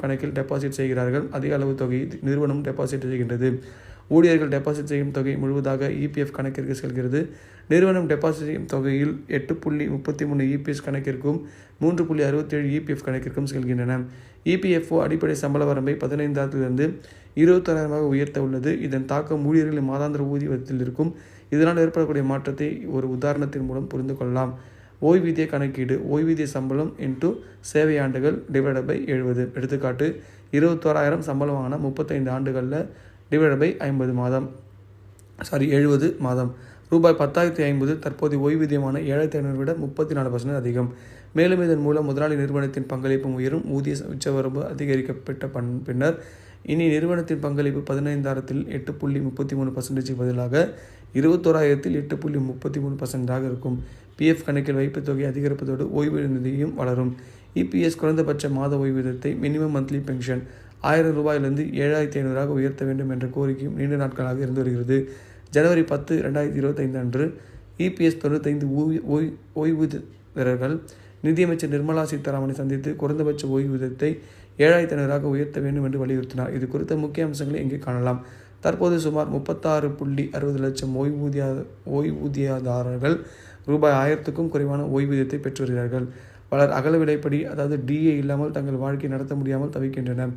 கணக்கில் டெபாசிட் செய்கிறார்கள். அதிக அளவு தொகையை நிறுவனம் டெபாசிட் செய்கின்றது. ஊழியர்கள் டெபாசிட் செய்யும் தொகை முழுவதாக இபிஎஃப் கணக்கிற்கு செல்கிறது. நிறுவனம் டெபாசிட் செய்யும் தொகையில் எட்டு புள்ளி முப்பத்தி மூணு இபிஎஸ் கணக்கிற்கும் மூன்று புள்ளி அறுபத்தேழு இபிஎஃப் கணக்கிற்கும் செல்கின்றன. இபிஎஃப்ஓ அடிப்படை சம்பள வரம்பை பதினைந்தாயிரத்திலிருந்து இருபத்தாயிரமாக உயர்த்த உள்ளது. இதன் தாக்கம் ஊழியர்களின் மாதாந்திர ஊதியத்தில் இருக்கும். இதனால் ஏற்படக்கூடிய மாற்றத்தை ஒரு உதாரணத்தின் மூலம் புரிந்து கொள்ளலாம். ஓய்வூதிய கணக்கீடு ஓய்வூதிய சம்பளம் இன்ட்டு சேவை ஆண்டுகள் டிவைடட் பை எழுபது. எடுத்துக்காட்டு இருபத்தோராயிரம் சம்பளம் வாங்கினா முப்பத்தைந்து ஆண்டுகளில் டிவைடட் பை ஐம்பது மாதம். சாரி எழுபது மாதம். ரூபாய் பத்தாயிரத்தி ஐம்பது தற்போதைய ஓய்வூதியமான ஏழாயிரத்தி ஐநூறு விட முப்பத்தி நாலு பர்சன்ட் அதிகம். மேலும் இதன் மூலம் முதலாளி நிறுவனத்தின் பங்களிப்பு உயரும். ஊதிய உச்சவரம்பு அதிகரிக்கப்பட்ட பண் பின்னர் இனி நிறுவனத்தின் பங்களிப்பு பதினைந்தாயிரத்தில் எட்டு புள்ளி முப்பத்தி மூணு பர்சன்டேஜுக்கு பதிலாக இருபத்தோராயிரத்தில் எட்டு புள்ளி முப்பத்தி மூணு பர்சன்டாக இருக்கும். பிஎஃப் கணக்கில் வைப்புத் தொகை அதிகரிப்பதோடு ஓய்வூதிய நிதியும் வளரும். இபிஎஸ் குறைந்தபட்ச மாத ஓய்வூதியத்தை மினிமம் மந்த்லி பென்ஷன் ஆயிரம் ரூபாயிலிருந்து ஏழாயிரத்தி ஐநூறாக உயர்த்த வேண்டும் என்ற கோரிக்கையும் நீண்ட நாட்களாக இருந்து வருகிறது. ஜனவரி பத்து ரெண்டாயிரத்தி இருபத்தைந்து அன்று இபிஎஸ் தொண்ணூத்தைந்து ஓய் ஓய்வூதியர்கள் நிதியமைச்சர் நிர்மலா சீதாராமனை சந்தித்து குறைந்தபட்ச ஓய்வூதியத்தை ஏழாயிரத்தி ஐநூறாக உயர்த்த வேண்டும் என்று வலியுறுத்தினார். இது குறித்த முக்கிய அம்சங்களை இங்கே காணலாம். தற்போது சுமார் முப்பத்தாறு புள்ளி அறுபது லட்சம் ஓய்வூதிய ஓய்வூதியதாரர்கள் ரூபாய் ஆயிரத்துக்கும் குறைவான ஓய்வூதியத்தை பெற்று வருகிறார்கள். பலர் அகல விலைப்படி அதாவது டிஏ இல்லாமல் தங்கள் வாழ்க்கை நடத்த முடியாமல் தவிக்கின்றனர்.